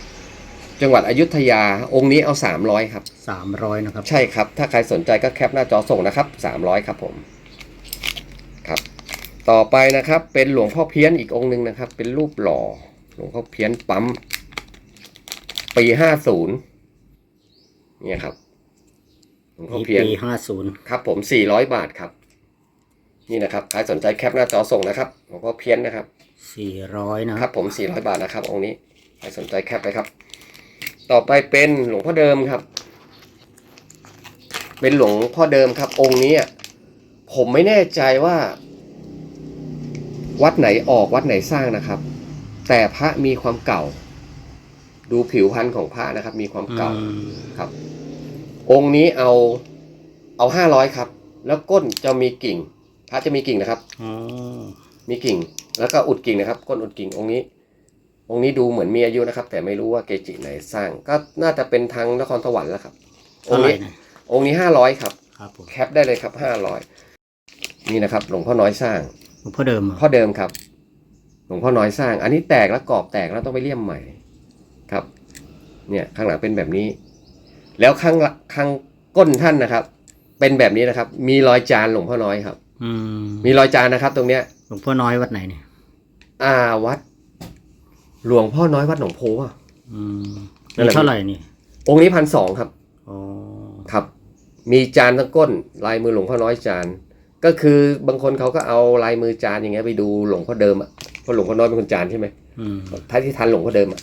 [SPEAKER 2] จังหวัดอยุธยา องค์นี้เอาสามร้อยครับ
[SPEAKER 1] สามร้อยนะครับ
[SPEAKER 2] ใช่ครับ ถ้าใครสนใจก็แคปหน้าจอส่งนะครับสามร้อยครับผม ครับ ต่อไปนะครับ เป็นหลวงพ่อเพี้ยนอีกองค์หนึ่งนะครับ เป็นรูปหล่อ หลวงพ่อเพี้ยนปั๊ม ปีห้าศูนย์เนี่ยครับหลวงพ่อ
[SPEAKER 1] นี่
[SPEAKER 2] เพี้ยน
[SPEAKER 1] ปีห้าศูนย์
[SPEAKER 2] ครับ ผมสี่ร้อยบาทครับ นี่นะครับ ใครสนใจแคปหน้าจอส่งนะครับหลวงพ่อเพี้ยนนะครับ
[SPEAKER 1] สี่ร้อยนะ
[SPEAKER 2] ค
[SPEAKER 1] ค
[SPEAKER 2] รั
[SPEAKER 1] รั
[SPEAKER 2] บบผม400บาทนะครับ องค์นี้ใครสนใจแคปเลยครับ ต่อไปเป็นหลวงพ่อเดิมครับ เป็นหลวงพ่อเดิมครับ องค์นี้อะผมไม่แน่ใจว่า วัดไหนออกวัดไหนสร้างนะครับ แต่พระมีความเก่า ดูผิวพรรณของพระนะครับ มีความเก่า
[SPEAKER 1] อืม
[SPEAKER 2] ครับ องค์นี้เอาเอาห้าร้อยครับ แล้วก้นจะมีกิ่ง พระจะมีกิ่งนะครับ
[SPEAKER 1] อ๋อ
[SPEAKER 2] มีกิ่ง แล้วก็อุดกิ่งนะครับ ก้นอุดกิ่งองค์นี้ องค์นี้ดูเหมือนมีอายุนะครับ แต่ไม่รู้ว่าเกจิไหนสร้าง ก็น่าจะเป็นทางนครสวรรค์แล้วครับอ
[SPEAKER 1] เท่าง
[SPEAKER 2] ค์
[SPEAKER 1] ไหร่
[SPEAKER 2] นี้
[SPEAKER 1] นะ
[SPEAKER 2] องค์นี้ห้าร้อยครับ
[SPEAKER 1] ครับผม
[SPEAKER 2] แคปได้เลยครับห้าร้อยนี่นะครับ หลวงพ่อน้อยสร้าง
[SPEAKER 1] หลวงพ่อเดิมเหรอ
[SPEAKER 2] พ่อเดิมครับ หลวงพ่อน้อยสร้าง อันนี้แตกแล้วกรอบแตกแล้วต้องไปเลี่ยมใหม่ครับ เนี่ยข้างหลังเป็นแบบนี้ แล้วข้างหลังข้างก้นท่านนะครับ เป็นแบบนี้นะครับ มีรอยจานหลวงพ่อน้อยครับ
[SPEAKER 1] อืม
[SPEAKER 2] มีรอยจานนะครับ ตรงเนี้ย
[SPEAKER 1] หลวงพ่อน้อยวัดไหนเนี่ย
[SPEAKER 2] อ่าวัด หลวงพ่อน้อยวัดหนองโพอะ
[SPEAKER 1] อืม
[SPEAKER 2] นั่นแหละ
[SPEAKER 1] เท่าไหร่นี่
[SPEAKER 2] องค์นี้พันสองครับ
[SPEAKER 1] อ๋อ
[SPEAKER 2] ครับ มีจานทั้งก้น ลายมือหลวงพ่อน้อยจาน ก็คือบางคนเขาก็เอาลายมือจานอย่างเงี้ยไปดูหลวงพ่อเดิมอะเพราะหลวงพ่อน้อยเป็นคนจานใช่ไหม
[SPEAKER 1] อืม
[SPEAKER 2] ท้ายที่ทันหลวงพ่อเดิมอะ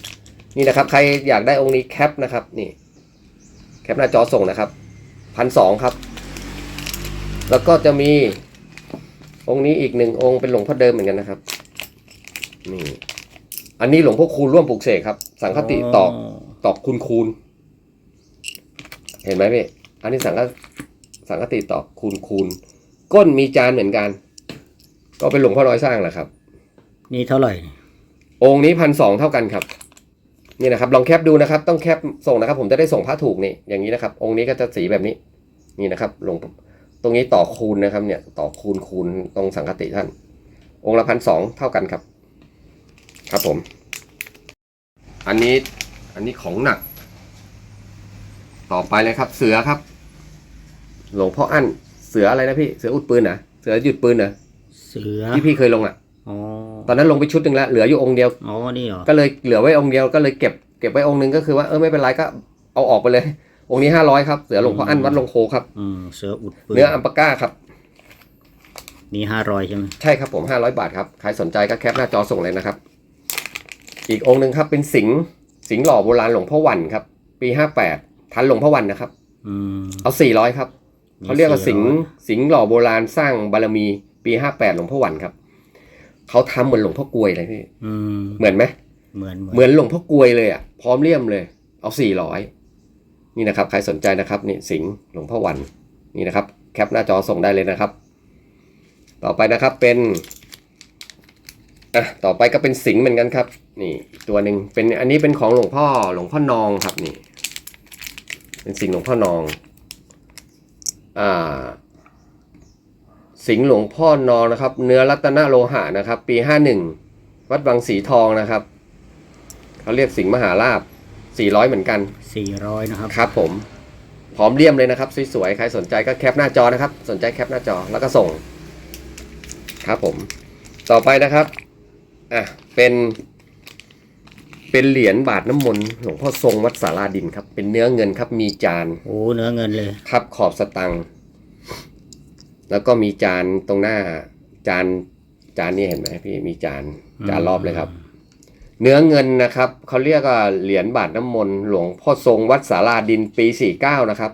[SPEAKER 2] นี่นะครับ ใครอยากได้องค์นี้แคปนะครับนี่ แคปหน้าจอส่งนะครับพันสองครับ แล้วก็จะมี องค์นี้อีกหนึ่งองค์เป็นหลวงพ่อเดิมเหมือนกันนะครับ นี่อันนี้หลวงพ่อคูณร่วมปลูกเสกครับ สังคติตอกตอกคูณคูณ เห็นไหมพี่อันนี้สังกสังกติตอกคูณคูณ ก้นมีจานเหมือนกัน ก็เป็นหลวงพ่อน้อยสร้างแหละครับ
[SPEAKER 1] นี่เท่าไหร่นี่
[SPEAKER 2] องค์นี้พันสองเท่ากันครับนี่นะครับ ลองแคปดูนะครับ ต้องแคปส่งนะครับ ผมจะได้ส่งผ้าถูกนี่อย่างนี้นะครับ องค์นี้ก็จะสีแบบนี้ นี่นะครับลง ตรงนี้ต่อคูณนะครับเนี่ยต่อคูณคูณตรงสังคติท่าน องค์ละพันสองเท่ากันครับ ครับผม อันนี้อันนี้ของหนัก ต่อไปเลยครับ เสือครับ หลวงพ่ออั้นเสืออะไรนะพี่ เสืออุดปืนนะเสือหยุดปืนนะ
[SPEAKER 1] เสือ
[SPEAKER 2] ที่พี่เคยลงอะ
[SPEAKER 1] อ๋อ
[SPEAKER 2] ตอนนั้นลงไปชุดหนึ่งแล้วเหลืออยู่องค์เดียว
[SPEAKER 1] อ๋อนี่เหรอ
[SPEAKER 2] ก็เลยเหลือไว้องค์เดียวก็เลยเก็บเก็บไว้องค์หนึ่งก็คือว่าเออไม่เป็นไรก็เอาออกไปเลย องค์นี้ห้าร้อยครับ เสือหลวงพ่ออั้นวัดลงโคครับ
[SPEAKER 1] อืมเสืออุดปืน
[SPEAKER 2] เนื้ออัมปาก้าครับ
[SPEAKER 1] นี่ห้าร้อยใช่ไหม
[SPEAKER 2] ใช่ครับผมห้าร้อยบาทครับ ใครสนใจก็แคปหน้าจอส่งเลยนะครับ อีกองค์หนึ่งครับเป็นสิงห์สิงห์หล่อโบราณหลวงพ่อวันครับ ปีห้าแปดทันหลวงพ่อวันนะครับ
[SPEAKER 1] อืม
[SPEAKER 2] เอาสี่ร้อยครับ
[SPEAKER 1] มี
[SPEAKER 2] เขาเรียกว่าสิงห์
[SPEAKER 1] 400
[SPEAKER 2] สิงห์หล่อโบราณสร้างบารมีปีห้าแปดหลวงพ่อวันครับ เขาทำเหมือนหลวงพ่อกลวยเลยพี่
[SPEAKER 1] อืม
[SPEAKER 2] เหมือนไหม
[SPEAKER 1] เหมือน
[SPEAKER 2] เหมือนหลวงพ่อกลวยเลยอะพร้อมเลี่ยมเลย เอาสี่ร้อย นี่นะครับใครสนใจนะครับนี่สิงห์หลวงพ่อวันนี่นะครับแคปหน้าจอส่งได้เลยนะครับ ต่อไปนะครับเป็นอะต่อไปก็เป็นสิงห์เหมือนกันครับ นี่ตัวหนึ่งเป็นอันนี้เป็นของหลวงพ่อหลวงพ่อนองครับนี่ เป็นสิงห์หลวงพ่อนองอ่าสิงห์หลวงพ่อนองนะครับ เนื้อรัตนโลหะนะครับ ปีห้าหนึ่งวัดบางสีทองนะครับเขาเรียกสิงห์มหาลาบ สี่ร้อยเหมือนกัน
[SPEAKER 1] สี่ร้อยนะครับ
[SPEAKER 2] ครับผมพร้อมเลี่ยมเลยนะครับ สวยๆ ใครสนใจก็แคปหน้าจอนะครับ สนใจแคปหน้าจอแล้วก็ส่ง ครับผม ต่อไปนะครับ อะ เป็น เป็นเหรียญบาทน้ำมนต์หลวงพ่อทรงวัดสาราดินครับ เป็นเนื้อเงินครับ มีจาน
[SPEAKER 1] โอ้เนื้อเงินเลย
[SPEAKER 2] ครับขอบสตังค์แล้วก็มีจานตรงหน้า จาน จานนี่เห็นไหมพี่ มีจาน จานรอบเลยครับ เนื้อเงินนะครับเขาเรียกว่าเหรียญบาทน้ำมนต์หลวงพ่อทรงวัดสาราดินปี 49 นะครับ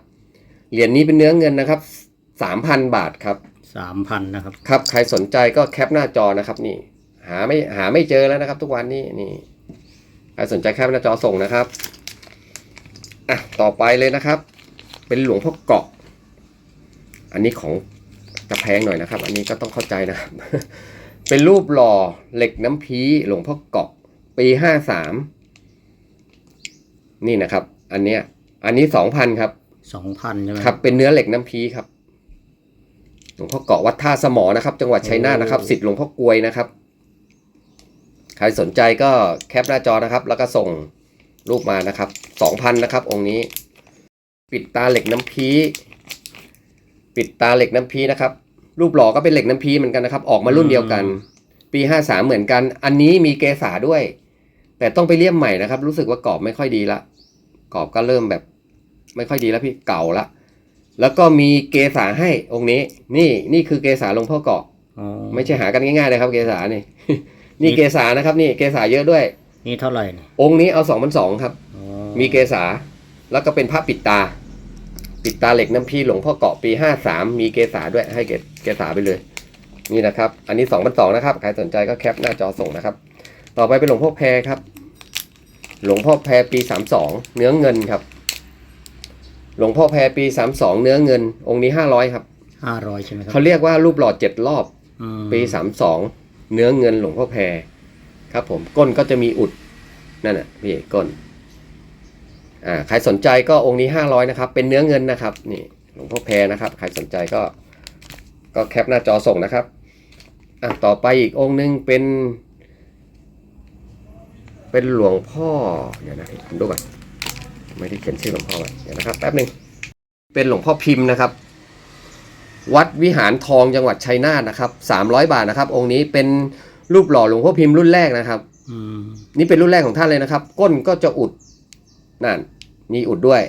[SPEAKER 2] เหรียญนี้เป็นเนื้อเงินนะครับ 3,000 บาทครับ
[SPEAKER 1] สามพันนะครับ
[SPEAKER 2] ครับใครสนใจก็แคปหน้าจอนะครับนี่ หาไม่หาไม่เจอแล้วนะครับ ทุกวันนี้นี่ใครสนใจแคปหน้าจอส่งนะครับอะต่อไปเลยนะครับ เป็นหลวงพ่อเกาะ อันนี้ของจะแพงหน่อยนะครับ อันนี้ก็ต้องเข้าใจนะครับ เป็นรูปหล่อเหล็กน้ำพีหลวงพ่อเกาะ ปีห้าสามนี่นะครับ อันเนี้ย อันนี้สองพันครับ
[SPEAKER 1] สองพันใช่ไหม
[SPEAKER 2] ครับ เป็นเนื้อเหล็กน้ำพีครับหลวงพ่อเกาะวัดท่าสมอนะครับ จังหวัดชัยนาทนะครับสิทธิ์หลวงพ่อกลวยนะครับ ใครสนใจก็แคปหน้าจอนะครับ แล้วก็ส่งรูปมานะครับสองพันนะครับ องค์นี้ ปิดตาเหล็กน้ำพีปิดตาเหล็กน้ำพีนะครับ รูปหล่อก็เป็นเหล็กน้ำพีเหมือนกันนะครับ ออกมารุ่นเดียวกัน ปีห้าสามเหมือนกัน อันนี้มีเกษาด้วย แต่ต้องไปเลี่ยมใหม่นะครับ รู้สึกว่ากรอบไม่ค่อยดีละกรอบก็เริ่มแบบ ไม่ค่อยดีแล้วพี่เก่าละแล้วก็มีเกษาให้องค์นี้ นี่นี่คือเกษาหลวงพ่อเกาะ
[SPEAKER 1] อ๋อ
[SPEAKER 2] ไม่ใช่หากันง่ายๆเลยครับ เกษานี่ นี่เกษานะครับ นี่เกษาเยอะด้วย
[SPEAKER 1] นี่เท่าไหร่เนี่ย
[SPEAKER 2] องค์นี้เอาสองพันสองครับ
[SPEAKER 1] อ๋อ
[SPEAKER 2] มีเกษาแล้วก็เป็นพระปิดตา ปิดตาเหล็กน้ำพีหลวงพ่อเกาะปีห้าสามมีเกษาด้วยให้เกเกษาไปเลย นี่นะครับ อันนี้สองพันสองนะครับใครสนใจก็แคปหน้าจอส่งนะครับ ต่อไปเป็นหลวงพ่อแพรครับ หลวงพ่อแพรปีสามสองเนื้อเงินครับ หลวงพ่อแพรปีสามสองเนื้อเงิน องค์นี้ห้าร้อยครับ
[SPEAKER 1] ห้าร้อยใช่ไหมครั
[SPEAKER 2] เขาเรียกว่ารูปหล่อเจ็ดรอบ
[SPEAKER 1] อืม
[SPEAKER 2] ปีสามสองเนื้อเงินหลวงพ่อแพรครับ ผมก้นก็จะมีอุดนั่นน่ะพี่ก้นอ่าใครสนใจก็องค์นี้ห้าร้อยนะครับ เป็นเนื้อเงินนะครับ นี่หลวงพ่อแพรนะครับ ใครสนใจก็ ก็แคปหน้าจอส่งนะครับอะต่อไปอีกองค์หนึงเป็น เป็นหลวงพ่อ เดี๋ยวนะผมดูก่อนไม่ได้เขียนชื่อหลวงพ่อไว้เดี๋ยวนะครับแป๊บหนึ่งเป็นหลวงพ่อพิมพ์นะครับ วัดวิหารทองจังหวัดชัยนาทนะครับสามร้อยบาทนะครับ องค์นี้เป็นรูปหล่อหลวงพ่อพิมพ์รุ่นแรกนะครับ
[SPEAKER 1] อืม
[SPEAKER 2] นี่เป็นรุ่นแรกของท่านเลยนะครับ ก้นก็จะอุดนั่นมีอุดด้วย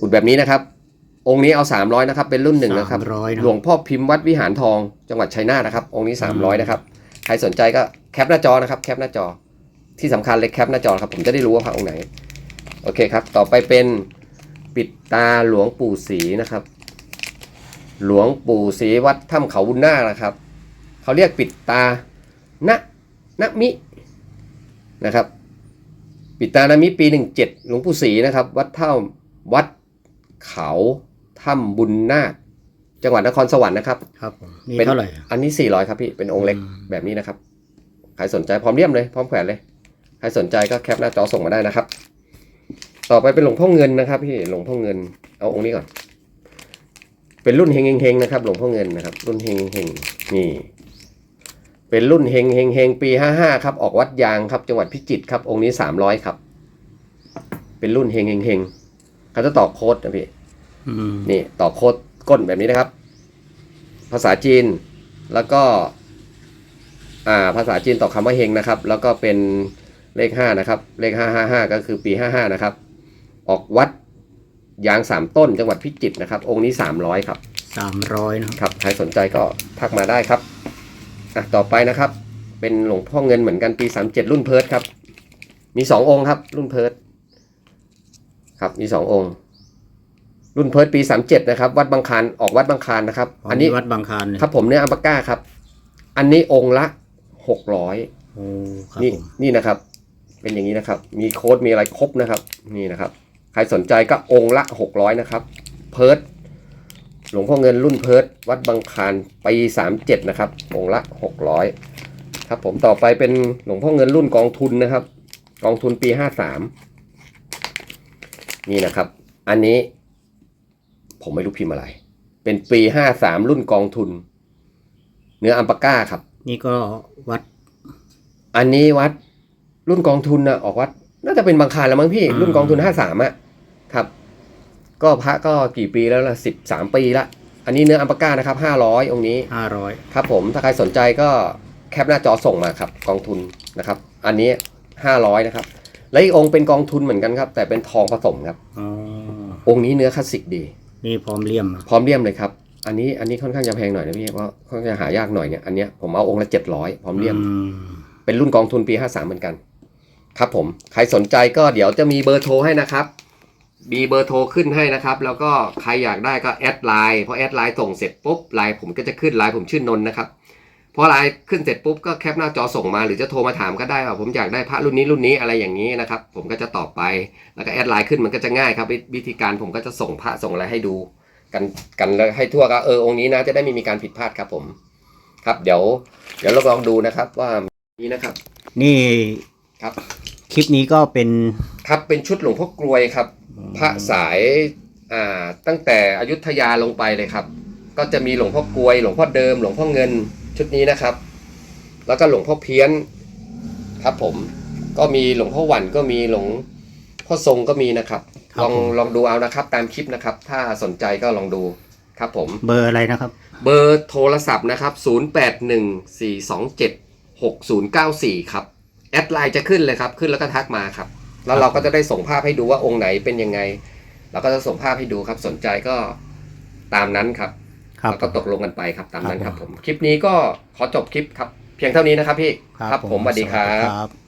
[SPEAKER 2] อุดแบบนี้นะครับ องค์นี้เอาสามร้อยนะครับ เป็นรุ่นหนึ่งนะครับ
[SPEAKER 1] สามร้อยนะ
[SPEAKER 2] หลวงพ่อพิมพ์วัดวิหารทองจังหวัดชัยนาทนะครับ องค์นี้สามร้อยนะครับ ใครสนใจก็แคปหน้าจอนะครับ แคปหน้าจอ ที่สำคัญเลยแคปหน้าจอครับ ผมจะได้รู้ว่าพระองค์ไหน โอเคครับ ต่อไปเป็นปิดตาหลวงปู่ศรีนะครับ หลวงปู่ศรีวัดถ้ำเขาบุญนาคนะครับ เขาเรียกปิดตาณณมินะครับ ปิดตานามิปีหนึ่งเจ็ดหลวงปู่ศรีนะครับ วัดเท่าวัดเขาถ้ำบุญนาคจังหวัดนครสวรรค์นะครับ
[SPEAKER 1] ครับผมนี่
[SPEAKER 2] เป็น
[SPEAKER 1] เท่าไหร่
[SPEAKER 2] อันนี้ 400 ครับพี่ เป็นองค์เล็ก
[SPEAKER 1] อืม
[SPEAKER 2] แบบนี้นะครับ ใครสนใจพร้อมเลี่ยมเลย พร้อมแขวนเลยใครสนใจก็แคปหน้าจอส่งมาได้นะครับ ต่อไปเป็นหลวงพ่อเงินนะครับ พี่หลวงพ่อเงิน เอาองค์นี้ก่อน เป็นรุ่นเฮงเฮงๆนะครับ หลวงพ่อเงินนะครับ รุ่นเฮงเฮงๆนี่ เป็นรุ่นเฮงเฮงเฮงปี55ครับ ออกวัดยางครับ จังหวัดพิจิตรครับ องค์นี้300ครับ เป็นรุ่นเฮงเฮงเฮงเขาจะต่อโค้ดนะพี่
[SPEAKER 1] อืม
[SPEAKER 2] นี่ต่อโค้ดก้นแบบนี้นะครับ ภาษาจีน แล้วก็ อ่า ภาษาจีนต่อคำว่าเฮงนะครับ แล้วก็เป็น เลขห้านะครับเลขห้าห้าห้าก็คือปีห้าห้านะครับ ออกวัดยางสามต้นจังหวัดพิจิตรนะครับ องค์นี้สามร้อยครับ
[SPEAKER 1] สามร้อยนะครับ
[SPEAKER 2] ครับใครสนใจก็ทักมาได้ครับอะต่อไปนะครับ เป็นหลวงพ่อเงินเหมือนกันปีสามเจ็ดรุ่นเพิร์ดครับ มีสององค์ครับ รุ่นเพิร์ดครับมีสององค์ รุ่นเพิร์ดปีสามเจ็ดนะครับ วัดบางคารออกวัดบางคารนะครับ อันนี้
[SPEAKER 1] วัดบางคารเนี่ย
[SPEAKER 2] ครับ ผมเนื้ออัมปาก้าครับ อันนี้องค์ละหกร้อย
[SPEAKER 1] โอ้ครับ
[SPEAKER 2] นี่
[SPEAKER 1] ผม
[SPEAKER 2] นี่นะครับ เป็นอย่างนี้นะครับ มีโค้ดมีอะไรครบนะครับ นี่นะครับ ใครสนใจก็องค์ละหกร้อยนะครับ เพิร์ดหลวงพ่อเงินรุ่นเพิร์ดวัดบางคารปีสามเจ็ดนะครับ องค์ละหกร้อยครับผมต่อไปเป็นหลวงพ่อเงินรุ่นกองทุนนะครับ กองทุนปีห้าสามนี่นะครับ อันนี้ ผมไม่รู้พิมพ์อะไร เป็นปีห้าสามรุ่นกองทุน เนื้ออัมปาก้าครับ
[SPEAKER 1] นี่ก็วัด
[SPEAKER 2] อันนี้วัด รุ่นกองทุนนะออกวัด น่าจะเป็นบางคารแล้วมั้งพี่
[SPEAKER 1] อืม
[SPEAKER 2] รุ่นกองทุนห้าสามอะครับ ก็พระก็กี่ปีแล้วล่ะสิบสามปีละ อันนี้เนื้ออัมปาก้านะครับห้าร้อยองค์นี้
[SPEAKER 1] ห้าร้อย
[SPEAKER 2] ครับผมถ้าใครสนใจก็แคปหน้าจอส่งมาครับ กองทุนนะครับ อันนี้ห้าร้อยนะครับ และอีกองค์เป็นกองทุนเหมือนกันครับ แต่เป็นทองผสมครับ
[SPEAKER 1] อ๋อ
[SPEAKER 2] องค์นี้เนื้อคลาสสิกดี
[SPEAKER 1] นี่พร้อมเลี่ยม
[SPEAKER 2] พร้อมเลี่ยมเลยครับอันนี้อันนี้ค่อนข้างจะแพงหน่อยนะพี่เพราะค่อนข้างจะหายากหน่อยเนี่ยอันเนี้ยผมเอาองค์ละเจ็ดร้อยพร้อมเลี่ยม
[SPEAKER 1] อืม
[SPEAKER 2] เป็นรุ่นกองทุนปี53เหมือนกัน ครับผมใครสนใจก็เดี๋ยวจะมีเบอร์โทรให้นะครับมีเบอร์โทรขึ้นให้นะครับ แล้วก็ใครอยากได้ก็แอดไลน์พอแอดไลน์ส่งเสร็จปุ๊บไลน์ผมก็จะขึ้นไลน์ผมชื่อนนท์นะครับพอไลน์ขึ้นเสร็จปุ๊บก็แคปหน้าจอส่งมาหรือจะโทรมาถามก็ได้ว่าผมอยากได้พระรุ่นนี้รุ่นนี้อะไรอย่างนี้นะครับ ผมก็จะตอบไปแล้วก็แอดไลน์ขึ้นมันก็จะง่ายครับ วิวิธีการผมก็จะส่งพระส่งอะไรให้ดู กันกันแล้วให้ทั่วก็เออองค์นี้นะจะได้ไม่มีการผิดพลาดครับผม ครับเดี๋ยว เดี๋ยวเราลองดูนะครับว่านี้นะครับ
[SPEAKER 1] นี่
[SPEAKER 2] ครับ
[SPEAKER 1] คลิปนี้ก็เป็น
[SPEAKER 2] ครับเป็นชุดหลวงพ่อกรวยครับ พระสายอ่าตั้งแต่อยุธยาลงไปเลยครับ ก็จะมีหลวงพ่อกรวย หลวงพ่อเดิม หลวงพ่อเงินชุดนี้นะครับ แล้วก็หลวงพ่อเพี้ยนครับผมก็มีหลวงพ่อหวันก็มีหลวงพ่อทรงก็มีนะครับ
[SPEAKER 1] ครับ
[SPEAKER 2] ลอง
[SPEAKER 1] ผม
[SPEAKER 2] ลองดูเอานะครับตามคลิปนะครับ ถ้าสนใจก็ลองดูครับผม
[SPEAKER 1] เบอร์อะไรนะครับ
[SPEAKER 2] เบอร์โทรศัพท์นะครับ 0814276094 ครับ แอดไลน์จะขึ้นเลยครับ ขึ้นแล้วก็ทักมาครับ แล้วเราก็จะได้ส่งภาพให้ดูว่าองค์ไหนเป็นยังไง เราก็จะส่งภาพให้ดูครับ สนใจก็ตามนั้นครับ
[SPEAKER 1] ครับ
[SPEAKER 2] แล้วก็ตกลงกันไปครับตามนั้น
[SPEAKER 1] ค
[SPEAKER 2] ค
[SPEAKER 1] รั
[SPEAKER 2] รั
[SPEAKER 1] บบผ
[SPEAKER 2] ผมมคลิปนี้ก็ขอจบคลิปครับ เพียงเท่านี้นะครับพี่ ครับผมสวัสดีครับ
[SPEAKER 1] ครับ